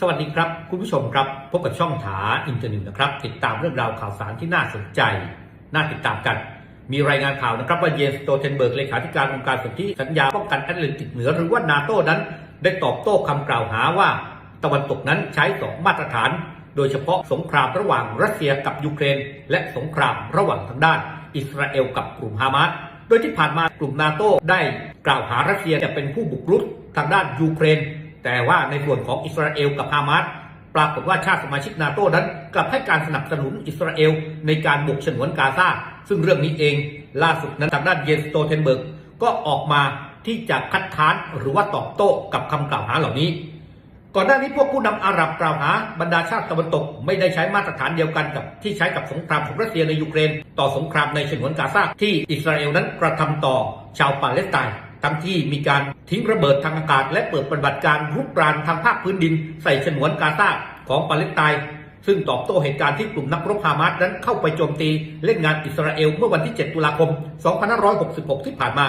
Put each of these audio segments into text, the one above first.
สวัสดีครับ คุณผู้ชมครับ พบกับช่องถาอินเทอร์เน็ตนะครับ ติดตามเรื่องราวข่าวสารที่น่าสนใจ น่าติดตามกัน มีรายงานข่าวนะครับว่าเยนสโตเทนเบิร์กเลขาธิการองค์การสนธิสัญญาป้องกันแอตแลนติกเหนือหรือว่านาโต้นั้น ได้ตอบโต้คำกล่าวหาว่า ตะวันตกนั้นใช้สองมาตรฐาน โดยเฉพาะสงครามระหว่างรัสเซียกับยูเครน และสงครามระหว่างทางด้าน อิสราเอลกับกลุ่มฮามาสโดยที่ผ่านมากลุ่มนาโต้ได้กล่าวหารัสเซียจะเป็นผู้บุกรุกทางด้านยูเครน แต่ว่าในส่วนของอิสราเอลกับฮามาสปรากฏว่าชาติสมาชิกนาโต้นั้นกลับให้การสนับสนุนอิสราเอลในการบุกฉนวนกาซาซึ่งเรื่องนี้เองล่าสุดนั้นทางด้านเยนสโตเทนเบิร์กก็ออกมาที่จะคัดค้านหรือว่าตอบโต้กับคำกล่าวหาเหล่านี้ ก่อนหน้านี้พวกผู้นำอาหรับกล่าวหาบรรดาชาติตะวันตก ไม่ได้ใช้มาตรฐานเดียวกันกับที่ใช้กับสงครามของรัสเซียในยูเครน ต่อสงครามในฉนวนกาซาที่อิสราเอลนั้นกระทำต่อชาวปาเลสไตน์ ทั้งที่มีการทิ้งระเบิดทางอากาศ และเปิดปฏิบัติการรุกรานทางภาคพื้นดิน ใส่ฉนวนกาซาของปาเลสไตน์ซึ่งตอบโต้เหตุการณ์ที่กลุ่มนักรบฮามาสนั้นเข้าไปโจมตีเล่นงานอิสราเอลเมื่อวันที่ 7 ตุลาคม 2566 ที่ผ่านมา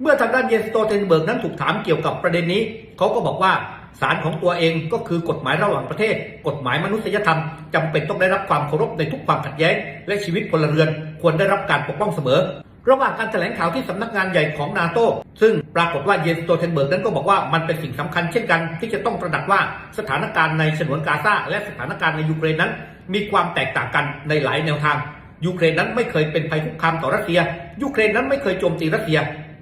เมื่อทางด้านเยนสโตเทนเบิร์กนั้นถูกถามเกี่ยวกับประเด็นนี้ เขาก็บอกว่าสารของตัวเองก็คือกฎหมายระหว่างประเทศ กฎหมายมนุษยธรรมจำเป็นต้องได้รับความเคารพในทุกความขัดแย้ง และชีวิตพลเรือนควรได้รับการปกป้องเสมอ ระหว่างการแถลงข่าวที่สำนักงานใหญ่ของนาโตซึ่งปรากฏว่าเยนสโตเทนเบิร์กนั้นก็บอกว่ามันเป็นสิ่งสำคัญเช่นกันที่จะต้องตระหนักว่าสถานการณ์ในฉนวนกาซาและสถานการณ์ในยูเครนนั้น มีความแตกต่างกันในหลายแนวทางยูเครนนั้นไม่เคยเป็นภัยคุกคามต่อรัสเซีย ยูเครนนั้นไม่เคยโจมตีรัสเซีย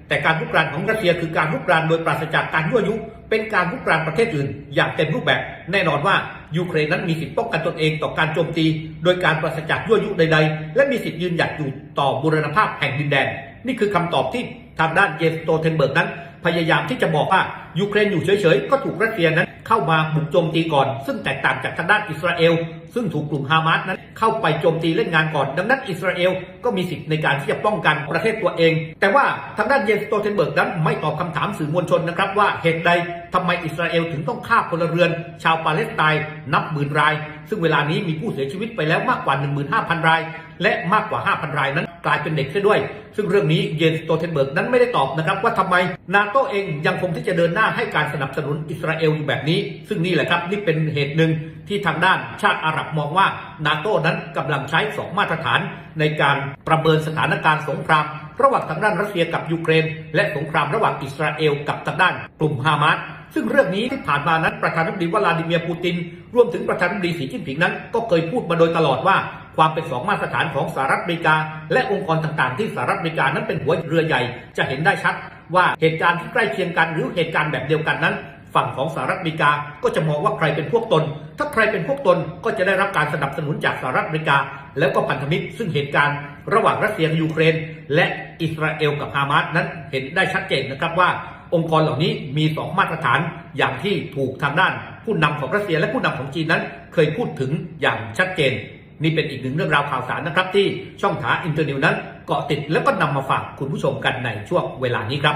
แต่การรุกรานของรัสเซียคือการรุกรานโดยปราศจากการยั่วยุ เป็นการรุกรานประเทศอื่น อย่างเต็มรูปแบบ แน่นอนว่ายูเครนนั้นมีสิทธิป้องกันตนเองต่อการโจมตี โดยการปราศจากยั่วยุใดๆ และมีสิทธิยืนหยัดอยู่ต่อบูรณภาพแห่งดินแดน นี่คือคำตอบที่ทางด้านเยสโตเทนเบิร์กนั้น พยายามที่จะบอกว่ายูเครนอยู่เฉยๆ ก็ถูกรัสเซียนั้นเข้ามาบุกโจมตีก่อน ซึ่งแตกต่างจากทางด้านอิสราเอล ซึ่งถูกกลุ่มฮามาสนั้นเข้าไปโจมตีเล่นงานก่อน ดังนั้นอิสราเอลก็มีสิทธิ์ในการที่จะป้องกันประเทศตัวเอง แต่ว่าทางด้านเยนสโตเทนเบิร์กนั้นไม่ตอบคำถามสื่อมวลชนนะครับว่าเหตุใดทำไมอิสราเอลถึงต้องฆ่าพลเรือน ชาวปาเลสไตน์นับหมื่นราย ซึ่งเวลานี้มีผู้เสียชีวิตไปแล้วมากกว่า 15,000 ราย และมากกว่า 5,000 รายนั้น กลายเป็นเด็กเสียด้วย ซึ่งเรื่องนี้เยนสโตเทนเบิร์กนั้นไม่ได้ตอบนะครับว่าทำไมนาโตเองยังคงที่จะเดินหน้าให้การสนับสนุนอิสราเอลอยู่แบบนี้ ซึ่งนี่แหละครับนี่เป็นเหตุหนึ่งที่ทางด้านชาติอาหรับมองว่านาโตนั้นกำลังใช้สองมาตรฐาน ในการประเมินสถานการณ์สงครามระหว่างทางด้านรัสเซียกับยูเครน และสงครามระหว่างอิสราเอลกับทางด้านกลุ่มฮามาสซึ่งเรื่องนี้ที่ผ่านมานั้นประธานาธิบดีวลาดิเมียร์ปูติน รวมถึงประธานาธิบดีสีจิ้นผิงนั้น ก็เคยพูดมาโดยตลอดว่า ความเป็นสองมาตรฐานของสหรัฐอเมริกา และองค์กรต่างๆ ที่สหรัฐอเมริกานั้นเป็นหัวเรือใหญ่ จะเห็นได้ชัดว่าเหตุการณ์ที่ใกล้เคียงกันหรือเหตุการณ์แบบเดียวกันนั้น ฝั่งของสหรัฐอเมริกาก็จะมองว่าใครเป็นพวกตน ถ้าใครเป็นพวกตนก็จะได้รับการสนับสนุนจากสหรัฐอเมริกา แล้วก็พันธมิตร ซึ่งเหตุการณ์ระหว่างรัสเซียยูเครน และอิสราเอลกับฮามาสนั้นเห็นได้ชัดเจนนะครับว่าองค์กรเหล่านี้มี2มาตรฐานอย่างที่ถูกทางด้านผู้นำของรัสเซียและผู้นำของจีนนั้น เคยพูดถึงอย่างชัดเจน นี่เป็นอีกหนึ่งเรื่องราวข่าวสารนะครับ ที่ช่องถาอินเตอร์นิวนั้นเกาะติดแล้วก็นำมาฝากคุณผู้ชมกันในช่วงเวลานี้ครับ